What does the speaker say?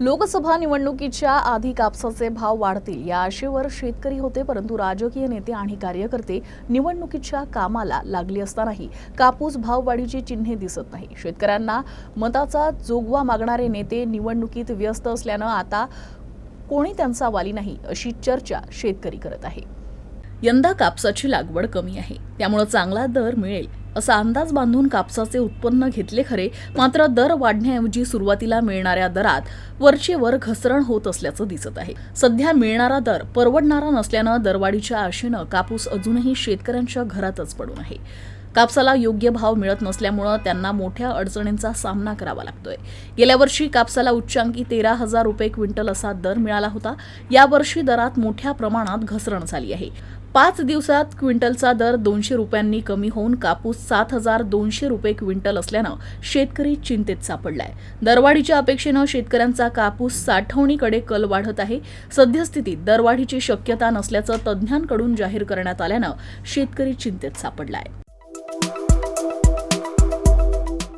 लोकसभा निवडणुकीच्या आधी कापसाचे भाव वाढतील या आशेवर शेतकरी होते परंतु राजकीय नेते आणि कार्यकर्ते निवडणुकीच्या कामाला लागले असतानाही कापूस भाववाढीची चिन्हे दिसत नाही. शेतकऱ्यांना मताचा जोगवा मागणारे नेते निवडणुकीत व्यस्त असल्यानं आता कोणी त्यांचा वाली नाही अशी चर्चा शेतकरी करत आहे. यंदा कापसाची लागवड कमी आहे त्यामुळं चांगला दर मिळेल असा अंदाज बांधून कापसाचे उत्पन्न घेतले खरे मात्र दर वाढण्याऐवजी सुरुवातीला मिळणाऱ्या दरात वरचे वर घसरण होत असल्याचं दिसत आहे. सध्या मिळणारा दर परवडणारा नसल्यानं दरवाढीच्या आशेनं कापूस अजूनही शेतकऱ्यांच्या घरातच पडून आहे. कापसाला योग्य भाव मिळत नसल्यामुळं त्यांना मोठ्या अडचणींचा सामना करावा लागतोय. गेल्या वर्षी कापसाला उच्चांकी तेरा हजार रुपये क्विंटल असा दर मिळाला होता. यावर्षी दरात मोठ्या प्रमाणात घसरण झाली आहे. पाच दिवसात क्विंटलचा दर दोनशे रुपयांनी कमी होऊन कापूस सात हजार दोनशे रुपये क्विंटल असल्यानं शेतकरी चिंतेत सापडलाय. दरवाढीच्या अपेक्षेनं शेतकऱ्यांचा कापूस साठवणीकडे कल वाढत आहे. सद्यस्थितीत दरवाढीची शक्यता नसल्याचं तज्ज्ञांकडून जाहीर करण्यात आल्यानं शेतकरी चिंतेत सापडलाय.